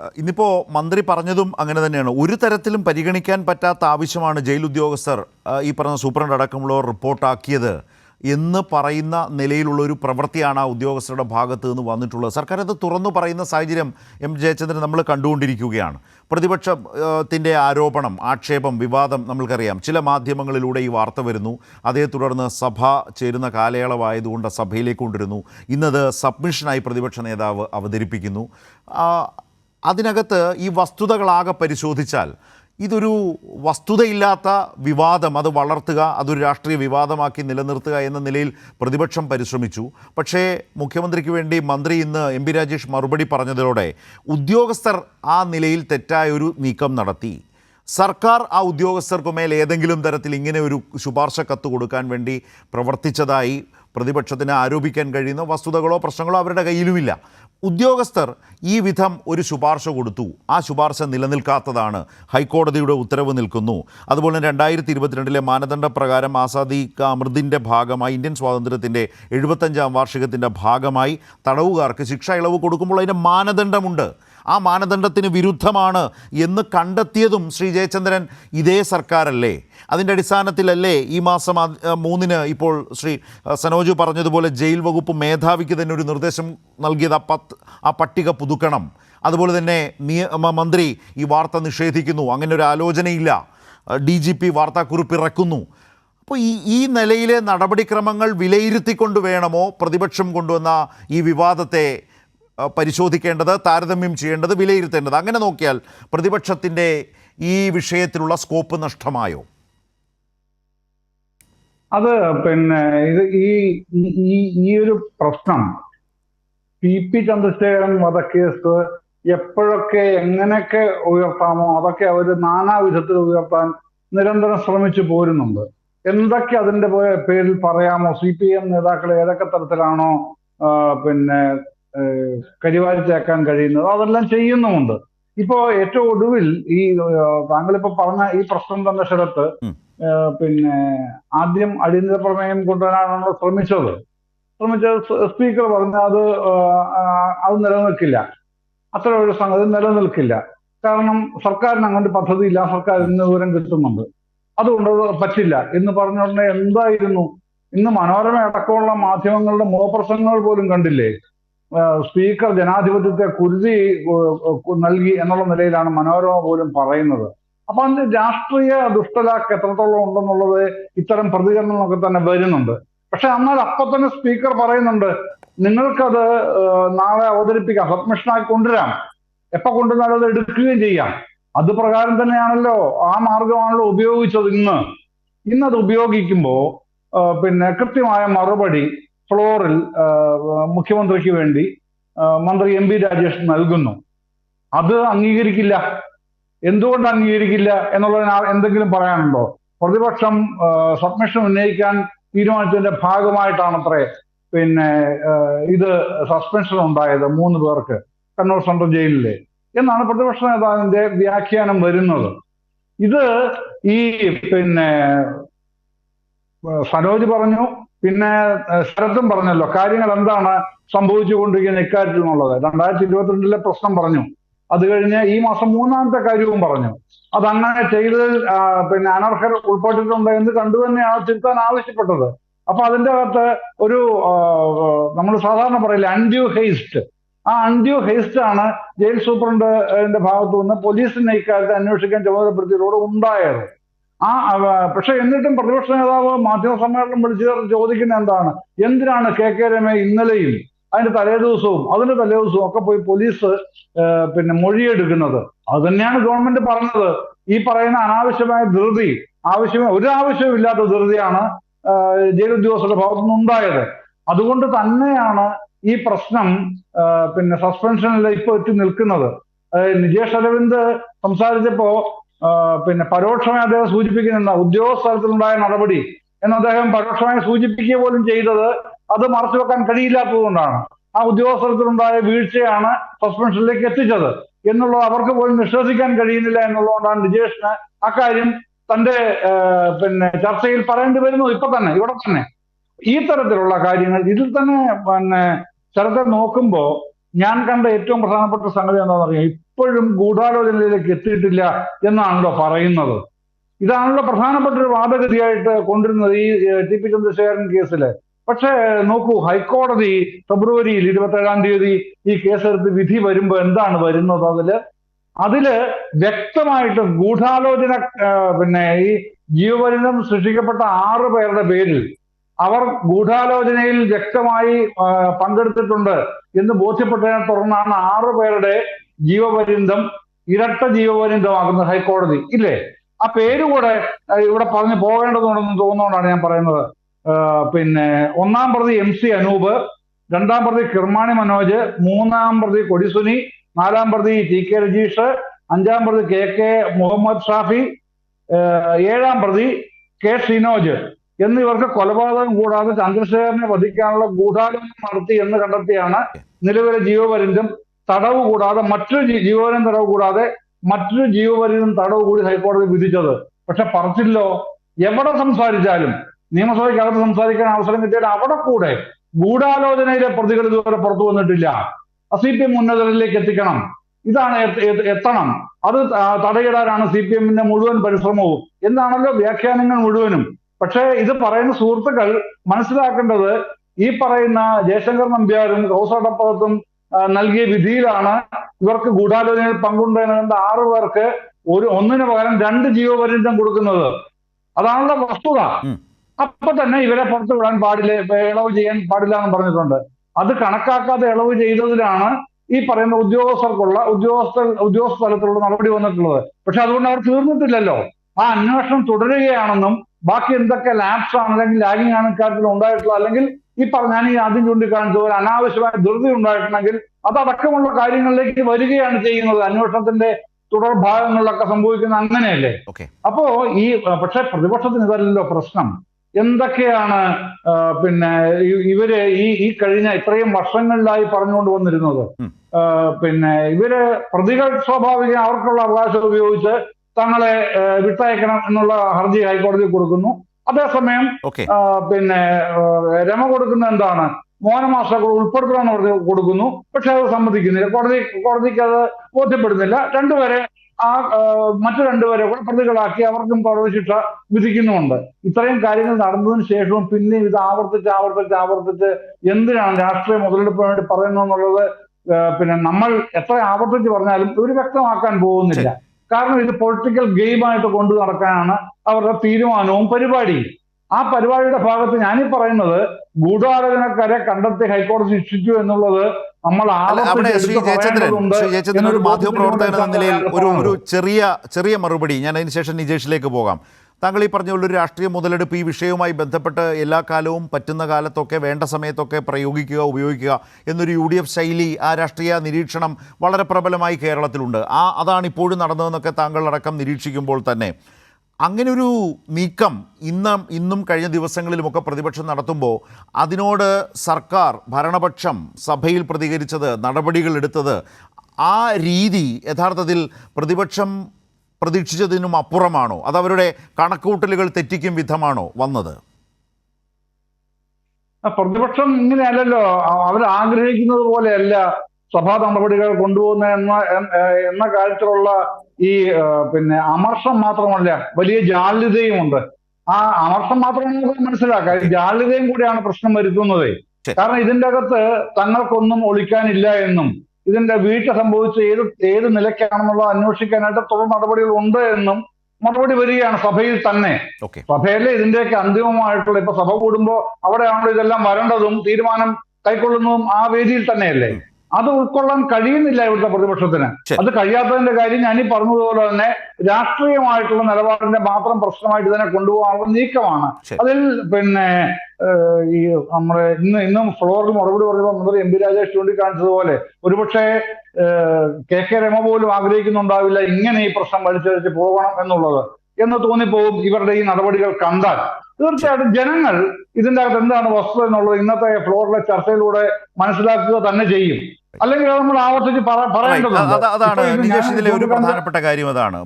അഹ് ഇന്നിപ്പോ മന്ത്രി പറഞ്ഞതും അങ്ങനെ തന്നെയാണ്. ഒരു തരത്തിലും പരിഗണിക്കാൻ പറ്റാത്ത ആവശ്യമാണ് ജയിൽ ഉദ്യോഗസ്ഥർ ഈ പറഞ്ഞ സൂപ്രണ്ട് അടക്കമുള്ളവർ റിപ്പോർട്ടാക്കിയത് എന്ന് പറയുന്ന നിലയിലുള്ള ഒരു പ്രവൃത്തിയാണ് ആ ഉദ്യോഗസ്ഥരുടെ ഭാഗത്ത് നിന്ന് വന്നിട്ടുള്ളത്. സർക്കാർ അത് തുറന്നു പറയുന്ന സാഹചര്യം എം. ജയചന്ദ്രൻ നമ്മൾ കണ്ടുകൊണ്ടിരിക്കുകയാണ്. പ്രതിപക്ഷത്തിന്റെ ആരോപണം ആക്ഷേപം വിവാദം നമ്മൾക്കറിയാം. ചില മാധ്യമങ്ങളിലൂടെ ഈ വാർത്ത വരുന്നു. അതേ തുടർന്ന് സഭ ചേരുന്ന കാലയളവായതുകൊണ്ട് സഭയിലേക്ക് കൊണ്ടിരുന്നു ഇന്നത് സബ്മിഷനായി പ്രതിപക്ഷ നേതാവ് അവതരിപ്പിക്കുന്നു. അതിനകത്ത് ഈ വസ്തുതകളാകെ പരിശോധിച്ചാൽ ഇതൊരു വസ്തുതയില്ലാത്ത വിവാദം അത് വളർത്തുക അതൊരു രാഷ്ട്രീയ വിവാദമാക്കി നിലനിർത്തുക എന്ന നിലയിൽ പ്രതിപക്ഷം പരിശ്രമിച്ചു. പക്ഷേ മുഖ്യമന്ത്രിക്ക് വേണ്ടി മന്ത്രി ഇന്ന് എം പി രാജേഷ് മറുപടി പറഞ്ഞതിലൂടെ ഉദ്യോഗസ്ഥർ ആ നിലയിൽ തെറ്റായ ഒരു നീക്കം നടത്തി. സർക്കാർ ആ ഉദ്യോഗസ്ഥർക്കുമേൽ ഏതെങ്കിലും തരത്തിൽ ഇങ്ങനെ ഒരു ശുപാർശ കത്ത് കൊടുക്കാൻ വേണ്ടി പ്രവർത്തിച്ചതായി പ്രതിപക്ഷത്തിന് ആരോപിക്കാൻ കഴിയുന്ന വസ്തുതകളോ പ്രശ്നങ്ങളോ അവരുടെ കയ്യിലുമില്ല. ഉദ്യോഗസ്ഥർ ഈ വിധം ഒരു ശുപാർശ കൊടുത്തു. ആ ശുപാർശ നിലനിൽക്കാത്തതാണ് ഹൈക്കോടതിയുടെ ഉത്തരവ് നിൽക്കുന്നു. അതുപോലെ രണ്ടായിരത്തി ഇരുപത്തിരണ്ടിലെ മാനദണ്ഡ പ്രകാരം ആസാദി അമൃതിന്റെ ഭാഗമായി ഇന്ത്യൻ സ്വാതന്ത്ര്യത്തിന്റെ എഴുപത്തഞ്ചാം വാർഷികത്തിന്റെ ഭാഗമായി തടവുകാർക്ക് ശിക്ഷ ഇളവ് കൊടുക്കുമ്പോൾ അതിന്റെ മാനദണ്ഡമുണ്ട്. ആ മാനദണ്ഡത്തിന് വിരുദ്ധമാണ് എന്ന് കണ്ടെത്തിയതും ശ്രീ ജയചന്ദ്രൻ ഇതേ സർക്കാരല്ലേ? അതിന്റെ അടിസ്ഥാനത്തിലല്ലേ ഈ മാസം മൂന്നിന് ഇപ്പോൾ ശ്രീ സനോജു പറഞ്ഞതുപോലെ ജയിൽ വകുപ്പ് മേധാവിക്ക് തന്നെ ഒരു നിർദ്ദേശം നൽകിയത് ആ പത്ത് ആ പട്ടിക പുതുക്കണം. അതുപോലെ തന്നെ നിയമ മന്ത്രി ഈ വാർത്ത നിഷേധിക്കുന്നു. അങ്ങനെ ഒരു ആലോചനയില്ല. ഡി ജി പി വാർത്താക്കുറിപ്പ് ഇറക്കുന്നു. അപ്പോൾ ഈ ഈ നിലയിലെ നടപടിക്രമങ്ങൾ വിലയിരുത്തിക്കൊണ്ട് വേണമോ പ്രതിപക്ഷം കൊണ്ടുവന്ന ഈ വിവാദത്തെ പരിശോധിക്കേണ്ടത് താരതമ്യം ചെയ്യേണ്ടത് വിലയിരുത്തേണ്ടത്. അങ്ങനെ നോക്കിയാൽ പ്രതിപക്ഷത്തിന്റെ ഈ വിഷയത്തിലുള്ള സ്കോപ്പ് നഷ്ടമായോ? അത് പിന്നെ ഇത് ഈ ഈ- ഒരു പ്രശ്നം പി പി ചന്ദ്രശേഖരൻ വധക്കേസ് എപ്പോഴൊക്കെ എങ്ങനെയൊക്കെ ഉയർത്താമോ അതൊക്കെ അവർ നാനാവിധത്തിൽ ഉയർത്താൻ നിരന്തരം ശ്രമിച്ചു പോരുന്നുണ്ട്. എന്തൊക്കെ അതിന്റെ പേരിൽ പറയാമോ? സി പി എം നേതാക്കൾ ഏതൊക്കെ തരത്തിലാണോ പിന്നെ ഏഹ്, കരിവാരിച്ചേക്കാൻ കഴിയുന്നത്. അതെല്ലാം ചെയ്യുന്നുമുണ്ട്. ഇപ്പോ ഏറ്റവും ഒടുവിൽ ഈ താങ്കളിപ്പോ പറഞ്ഞ ഈ പ്രശ്നം തന്ന സ്ഥലത്ത് പിന്നെ ആദ്യം അടിയന്തര പ്രമേയം കൊണ്ടുവരാനാണല്ലോ ശ്രമിച്ചത്. ശ്രമിച്ചത് സ്പീക്കർ പറഞ്ഞ അത് അത് നിലനിൽക്കില്ല. അത്ര ഒരു സംഗതി നിലനിൽക്കില്ല. കാരണം സർക്കാരിന് അങ്ങോട്ട് പദ്ധതിയില്ല സർക്കാർ ഇന്ന് വിവരം കിട്ടുന്നുണ്ട്. അതുകൊണ്ട് പറ്റില്ല. എന്ന് പറഞ്ഞ ഉടനെ എന്തായിരുന്നു? ഇന്ന് മനോരമ അടക്കമുള്ള മാധ്യമങ്ങളുടെ മുഖപ്രസംഗങ്ങൾ പോലും കണ്ടില്ലേ? സ്പീക്കർ ജനാധിപത്യത്തെ കുരുതി നൽകി എന്നുള്ള നിലയിലാണ് മനോരമ പോലും പറയുന്നത്. അപ്പൊ അതിന്റെ രാഷ്ട്രീയ ദുഷ്ടലാക്ക് എത്രത്തോളം ഉണ്ടെന്നുള്ളത് ഇത്തരം പ്രതികരണങ്ങളൊക്കെ തന്നെ വരുന്നുണ്ട്. പക്ഷെ എന്നാൽ അപ്പൊ തന്നെ സ്പീക്കർ പറയുന്നുണ്ട് നിങ്ങൾക്കത് നാളെ അവതരിപ്പിക്കാം സബ്മിഷനായി കൊണ്ടുവരാം. എപ്പോ കൊണ്ടുവന്നാലും അത് എടുക്കുകയും ചെയ്യാം. അത് പ്രകാരം തന്നെയാണല്ലോ ആ മാർഗമാണല്ലോ ഉപയോഗിച്ചത് ഇന്ന്. ഇന്നത് ഉപയോഗിക്കുമ്പോ പിന്നെ കൃത്യമായ മറുപടി ഫ്ലോറിൽ മുഖ്യമന്ത്രിക്ക് വേണ്ടി മന്ത്രി എം രാജേഷ് നൽകുന്നു. അത് അംഗീകരിക്കില്ല. എന്തുകൊണ്ട് അംഗീകരിക്കില്ല എന്നുള്ളതിന് എന്തെങ്കിലും പറയാനുണ്ടോ? പ്രതിപക്ഷം സബ്മിഷൻ ഉന്നയിക്കാൻ തീരുമാനിച്ചതിന്റെ ഭാഗമായിട്ടാണത്രേ പിന്നെ ഇത് സസ്പെൻഷൻ ഉണ്ടായത് മൂന്ന് പേർക്ക് കണ്ണൂർ സെൻട്രൽ ജയിലിലെ എന്നാണ് പ്രതിപക്ഷ നേതാവിന്റെ വ്യാഖ്യാനം വരുന്നത്. ഇത് ഈ പിന്നെ സനോജ് പറഞ്ഞു പിന്നെ ശരത്തും പറഞ്ഞല്ലോ കാര്യങ്ങൾ എന്താണ് സംഭവിച്ചുകൊണ്ടിരിക്കുന്ന ഇക്കാര്യത്തിൽ എന്നുള്ളത് രണ്ടായിരത്തി ഇരുപത്തിരണ്ടിലെ പ്രശ്നം പറഞ്ഞു. അത് കഴിഞ്ഞ് ഈ മാസം മൂന്നാമത്തെ കാര്യവും പറഞ്ഞു. അത് അങ്ങനെ ചെയ്തതിൽ പിന്നെ അനർഹർ ഉൾപ്പെട്ടിട്ടുണ്ട് എന്ന് കണ്ടു തന്നെയാണ് തിരുത്താൻ ആവശ്യപ്പെട്ടത്. അപ്പൊ അതിന്റെ അകത്ത് ഒരു നമ്മൾ സാധാരണ പറയില്ല അൺഡ്യൂ ഹെയ്സ്റ്റ് ആ അൺഡ്യൂ ഹെയ്സ്റ്റ് ആണ് ജയിൽ സൂപ്രണ്ടിന്റെ ഭാഗത്തു നിന്ന് പോലീസിനെ ഇക്കാര്യത്തെ അന്വേഷിക്കാൻ ചുമതലപ്പെടുത്തിയതോടെ ഉണ്ടായത്. ആ പക്ഷെ എന്നിട്ടും പ്രതിപക്ഷ നേതാവ് മാധ്യമ സമ്മേളനം വിളിച്ചു ചേർത്ത് ചോദിക്കുന്ന എന്താണ്? എന്തിനാണ് കെ കെ രമ ഇന്നലെയും അതിന്റെ തലേ ദിവസവും അതിന്റെ തലേ ദിവസവും ഒക്കെ പോയി പോലീസ് പിന്നെ മൊഴിയെടുക്കുന്നത്? അത് തന്നെയാണ് ഗവൺമെന്റ് പറഞ്ഞത്. ഈ പറയുന്ന അനാവശ്യമായ ധൃതി ആവശ്യമായ ഒരു ആവശ്യവും ഇല്ലാത്ത ധൃതിയാണ് ജയിലുദ്യോഗസ്ഥരുടെ ഭാഗത്തുനിന്ന് ഉണ്ടായത് അതുകൊണ്ട് തന്നെയാണ് ഈ പ്രശ്നം പിന്നെ സസ്പെൻഷനിൽ ഇപ്പൊ എത്തി നിൽക്കുന്നത്. നിജേഷ് അരവിന്ദ് സംസാരിച്ചപ്പോ പിന്നെ പരോക്ഷമായി അദ്ദേഹം സൂചിപ്പിക്കുന്നുണ്ട് ഉദ്യോഗസ്ഥലത്തിലുണ്ടായ നടപടി എന്ന് അദ്ദേഹം പരോക്ഷമായി സൂചിപ്പിക്കുക പോലും ചെയ്തത് അത് മറച്ചു വെക്കാൻ കഴിയില്ലാത്തതുകൊണ്ടാണ്. ആ ഉദ്യോഗസ്ഥലത്തിലുണ്ടായ വീഴ്ചയാണ് സസ്പെൻഷനിലേക്ക് എത്തിച്ചത് എന്നുള്ളത് അവർക്ക് പോലും വിശ്വസിക്കാൻ കഴിയുന്നില്ല എന്നുള്ളതുകൊണ്ടാണ് രജേഷിന് അക്കാര്യം തന്റെ പിന്നെ ചർച്ചയിൽ പറയേണ്ടി വരുന്നു ഇപ്പൊ തന്നെ ഇവിടെ തന്നെ. ഈ തരത്തിലുള്ള കാര്യങ്ങൾ ഇതിൽ തന്നെ പിന്നെ ചരിത്രം നോക്കുമ്പോ ഞാൻ കണ്ട ഏറ്റവും പ്രധാനപ്പെട്ട സംഗതി എന്താണെന്ന് അറിയാം ഇപ്പോഴും ഗൂഢാലോചനയിലേക്ക് എത്തിയിട്ടില്ല എന്നാണല്ലോ പറയുന്നത്. ഇതാണല്ലോ പ്രധാനപ്പെട്ട ഒരു വാദഗതിയായിട്ട് കൊണ്ടിരുന്നത് ഈ ടി പി ചന്ദ്രശേഖരൻ കേസിൽ. പക്ഷേ നോക്കൂ ഹൈക്കോടതി ഫെബ്രുവരിയിൽ ഇരുപത്തേഴാം തീയതി ഈ കേസെടുത്ത് വിധി വരുമ്പോൾ എന്താണ് വരുന്നത് അതിൽ? അതിൽ വ്യക്തമായിട്ട് ഗൂഢാലോചന പിന്നെ ഈ ജീവപര്യന്തം സൃഷ്ടിക്കപ്പെട്ട ആറ് പേരുടെ പേരിൽ അവർ ഗൂഢാലോചനയിൽ വ്യക്തമായി പങ്കെടുത്തിട്ടുണ്ട് എന്ന് ബോധ്യപ്പെട്ടതിനെ തുടർന്നാണ് ആറ് പേരുടെ ജീവപര്യന്തം ഇരട്ട ജീവപര്യന്തമാക്കുന്നത് ഹൈക്കോടതി. ഇല്ലേ? ആ പേര് കൂടെ ഇവിടെ പറഞ്ഞു പോകേണ്ടതുണ്ടെന്ന് തോന്നുന്നതുകൊണ്ടാണ് ഞാൻ പറയുന്നത്. പിന്നെ ഒന്നാം പ്രതി എം സി അനൂപ് രണ്ടാം പ്രതി കിർമാണി മനോജ് മൂന്നാം പ്രതി കൊടിസുനി നാലാം പ്രതി ടി കെ രജീഷ് അഞ്ചാം പ്രതി കെ കെ മുഹമ്മദ് ഷാഫി ഏഴാം പ്രതി കെ ഷിനോജ്. എന്നിവർക്ക് കൊലപാതകം കൂടാതെ ചന്ദ്രശേഖരനെ വധിക്കാനുള്ള ഗൂഢാലോചന നടത്തി എന്ന് കണ്ടെത്തിയാണ് നിലവിലെ ജീവപര്യന്തം തടവ് കൂടാതെ മറ്റൊരു ജീവപര്യം തടവ് കൂടാതെ മറ്റൊരു ജീവപര്യന്തം തടവ് കൂടി ഹൈക്കോടതി വിധിച്ചത്. പക്ഷെ പറച്ചില്ലോ എവിടെ സംസാരിച്ചാലും നിയമസഭയ്ക്കകത്ത് സംസാരിക്കാൻ അവസരം കിട്ടിയാൽ അവിടെ കൂടെ ഗൂഢാലോചനയിലെ പ്രതികൾ ഇതുവരെ പുറത്തു വന്നിട്ടില്ല. സി പി എം ഉന്നതരിലേക്ക് എത്തിക്കണം. ഇതാണ് എത്ത- എത്ത- എത്തണം. അത് തടയിടാനാണ് സി പി എമ്മിന്റെ മുഴുവൻ പരിശ്രമവും. എന്നാണല്ലോ വ്യാഖ്യാനങ്ങൾ മുഴുവനും. പക്ഷേ ഇത് പറയുന്ന സുഹൃത്തുക്കൾ മനസ്സിലാക്കേണ്ടത് ഈ പറയുന്ന ജയശങ്കർ നമ്പ്യാരും കൗസടപ്പുറത്തും നൽകിയ വിധിയിലാണ് ഇവർക്ക് ഗൂഢാലോചനയിൽ പങ്കുണ്ടെന്ന ആറു പേർക്ക് ഒരു ഒന്നിനു പകരം രണ്ട് ജീവപര്യന്തം കൊടുക്കുന്നത്. അതാണല്ലോ വസ്തുത. അപ്പൊ തന്നെ ഇവരെ പുറത്തു വിടാൻ പാടില്ല ഇളവ് ചെയ്യാൻ പാടില്ല എന്ന് പറഞ്ഞിട്ടുണ്ട്. അത് കണക്കാക്കാതെ ഇളവ് ചെയ്തതിലാണ് ഈ പറയുന്ന ഉദ്യോഗസ്ഥർക്കുള്ള ഉദ്യോഗസ്ഥ ഉദ്യോഗസ്ഥ തലത്തിലുള്ള നടപടി വന്നിട്ടുള്ളത്. പക്ഷെ അതുകൊണ്ട് അവർ തീർന്നിട്ടില്ലല്ലോ. ആ അന്വേഷണം തുടരുകയാണെന്നും ബാക്കി എന്തൊക്കെ ലാപ്സ് ആണ് അല്ലെങ്കിൽ ലാഗിങ് ആണ് ഇക്കാര്യത്തിൽ ഉണ്ടായിട്ടുള്ള അല്ലെങ്കിൽ ഈ പറഞ്ഞ ഞാൻ ഈ ആദ്യം ചൂണ്ടിക്കാണിച്ച ഒരു അനാവശ്യമായ ധൃതി ഉണ്ടായിട്ടുണ്ടെങ്കിൽ അതടക്കമുള്ള കാര്യങ്ങളിലേക്ക് വരികയാണ് ചെയ്യുന്നത്. അന്വേഷണത്തിന്റെ തുടർ ഭാഗങ്ങളിലൊക്കെ സംഭവിക്കുന്ന അങ്ങനെയല്ലേ? അപ്പോ ഈ പക്ഷെ പ്രതിപക്ഷത്തിന് ഇതല്ലല്ലോ പ്രശ്നം. എന്തൊക്കെയാണ് പിന്നെ ഇവർ ഈ ഈ കഴിഞ്ഞ ഇത്രയും വർഷങ്ങളിലായി പറഞ്ഞുകൊണ്ട് വന്നിരുന്നത്? പിന്നെ ഇവർ പ്രതികൾ സ്വാഭാവികം അവർക്കുള്ള അവകാശം ഉപയോഗിച്ച് തങ്ങളെ വിട്ടയക്കണം എന്നുള്ള ഹർജി ഹൈക്കോടതി കൊടുക്കുന്നു. അതേസമയം പിന്നെ രമ കൊടുക്കുന്ന എന്താണ്? മോനമാസകൾ ഉൾപ്പെടുത്തണമെന്ന് പറഞ്ഞ് കൊടുക്കുന്നു. പക്ഷെ അത് സമ്മതിക്കുന്നില്ല. കോടതി കോടതിക്ക് അത് ബോധ്യപ്പെടുന്നില്ല. രണ്ടുപേരെ ആ മറ്റു രണ്ടുപേരെ കൂടെ പ്രതികളാക്കി അവർക്കും കോടതി ശിക്ഷ വിധിക്കുന്നുമുണ്ട്. ഇത്രയും കാര്യങ്ങൾ നടന്നതിന് ശേഷവും പിന്നെയും ഇത് ആവർത്തിച്ച് ആവർത്തിച്ച് ആവർത്തിച്ച് എന്തിനാണ് രാഷ്ട്രീയ മുതലെടുപ്പിന് വേണ്ടി പറയുന്നത് എന്നുള്ളത് പിന്നെ നമ്മൾ എത്ര ആവർത്തിച്ച് പറഞ്ഞാലും ഒരു വ്യക്തമാക്കാൻ പോകുന്നില്ല. കാരണം ഇത് പൊളിറ്റിക്കൽ ഗെയിമായിട്ട് കൊണ്ടു നടക്കാനാണ് അവരുടെ തീരുമാനവും പരിപാടിയും. ആ പരിപാടിയുടെ ഭാഗത്ത് ഞാനീ പറയുന്നത് ഗൂഢാലോചനക്കാരെ കണ്ടെത്തി ഹൈക്കോടതി ശിക്ഷിച്ചു എന്നുള്ളത് നമ്മൾ അല്ല അവിടെ ശ്രീ ആവർത്തിച്ച് എടുത്ത് ജയചന്ദ്രൻ ശ്രീ ജയചന്ദ്രൻ ഒരു എന്നൊരു മാധ്യമപ്രവർത്തകൻ എന്ന നിലയിൽ ഒരു ഒരു ചെറിയ ചെറിയ മറുപടി. ഞാൻ അതിനുശേഷം നിജേഷിലേക്ക് പോകാം. താങ്കൾ ഈ പറഞ്ഞ ഒരു രാഷ്ട്രീയ മുതലെടുപ്പ് ഈ വിഷയവുമായി ബന്ധപ്പെട്ട് എല്ലാ കാലവും പറ്റുന്ന കാലത്തൊക്കെ വേണ്ട സമയത്തൊക്കെ പ്രയോഗിക്കുക ഉപയോഗിക്കുക എന്നൊരു യു ഡി എഫ് ശൈലി ആ രാഷ്ട്രീയ നിരീക്ഷണം വളരെ പ്രബലമായി കേരളത്തിലുണ്ട്. ആ അതാണ് ഇപ്പോഴും നടന്നതെന്നൊക്കെ താങ്കൾ അടക്കം നിരീക്ഷിക്കുമ്പോൾ തന്നെ. അങ്ങനൊരു നീക്കം ഇന്ന് ഇന്നും കഴിഞ്ഞ ദിവസങ്ങളിലുമൊക്കെ പ്രതിപക്ഷം നടത്തുമ്പോൾ അതിനോട് സർക്കാർ ഭരണപക്ഷം സഭയിൽ പ്രതികരിച്ചത് നടപടികൾ എടുത്തത് ആ രീതി യഥാർത്ഥത്തിൽ പ്രതിപക്ഷം പ്രതീക്ഷിച്ചതിനും അപ്പുറമാണോ? അതവരുടെ കണക്കൂട്ടലുകൾ തെറ്റിക്കും വിധമാണോ വന്നത്? പ്രതിപക്ഷം ഇങ്ങനെയല്ലല്ലോ. അവർ ആഗ്രഹിക്കുന്നത് പോലെയല്ല സഭാ നടപടികൾ കൊണ്ടുപോകുന്ന എന്ന എന്ന- എന്ന കാര്യത്തിലുള്ള ഈ പിന്നെ അമർഷം മാത്രമല്ല വലിയ ജാള്യതയും ഉണ്ട്. ആ അമർഷം മാത്രമാണ് നമുക്ക് മനസ്സിലാക്കാം. ജാള്യതയും കൂടിയാണ് പ്രശ്നം വരുത്തുന്നത്. കാരണം ഇതിന്റെ അകത്ത് തങ്ങൾക്കൊന്നും ഒളിക്കാനില്ല എന്നും ഇതിന്റെ വീഴ്ച സംഭവിച്ച ഏത് ഏത് നിലയ്ക്കാണെന്നുള്ളത് അന്വേഷിക്കാനായിട്ട് തുടർ നടപടികൾ ഉണ്ട് എന്നും മറുപടി വരികയാണ് സഭയിൽ തന്നെ. സഭയിലെ ഇതിന്റെയൊക്കെ അന്തിമമായിട്ടുള്ള ഇപ്പൊ സഭ കൂടുമ്പോൾ അവിടെയാണല്ലോ ഇതെല്ലാം വരേണ്ടതും തീരുമാനം കൈക്കൊള്ളുന്നതും ആ വേദിയിൽ തന്നെയല്ലേ? അത് ഉൾക്കൊള്ളാൻ കഴിയുന്നില്ല ഇവിടുത്തെ പ്രതിപക്ഷത്തിന്. അത് കഴിയാത്തതിന്റെ കാര്യം ഞാൻ ഈ പറഞ്ഞതുപോലെ തന്നെ രാഷ്ട്രീയമായിട്ടുള്ള നിലപാടിന്റെ മാത്രം പ്രശ്നമായിട്ട് ഇതിനെ കൊണ്ടുപോകാനുള്ള നീക്കമാണ്. അതിൽ പിന്നെ ഈ നമ്മുടെ ഇന്ന് ഇന്നും ഫ്ലോറിൽ മറുപടി പറഞ്ഞപ്പോൾ മന്ത്രി എം പി രാജേഷ് ചൂണ്ടിക്കാണിച്ചതുപോലെ ഒരുപക്ഷെ കെ കെ രമ പോലും ആഗ്രഹിക്കുന്നുണ്ടാവില്ല ഇങ്ങനെ ഈ പ്രശ്നം വലിച്ചഴിച്ച് പോകണം എന്നുള്ളത്. എന്ന് തോന്നിപ്പോവും ഇവരുടെ ഈ നടപടികൾ കണ്ടാൽ. തീർച്ചയായിട്ടും ജനങ്ങൾ ഇതിന്റെ അകത്ത് എന്താണ് വസ്തുത എന്നുള്ളത് ഇന്നത്തെ ഫ്ലോറിലെ ചർച്ചയിലൂടെ മനസ്സിലാക്കുക തന്നെ ചെയ്യും. അല്ലെങ്കിൽ നമ്മൾ ആവർത്തിച്ച് പറ- Right. പറയേണ്ടതുണ്ട് അത് അതാണ് ഇതിലെ ഒരു പ്രധാനപ്പെട്ട കാര്യം അതാണ്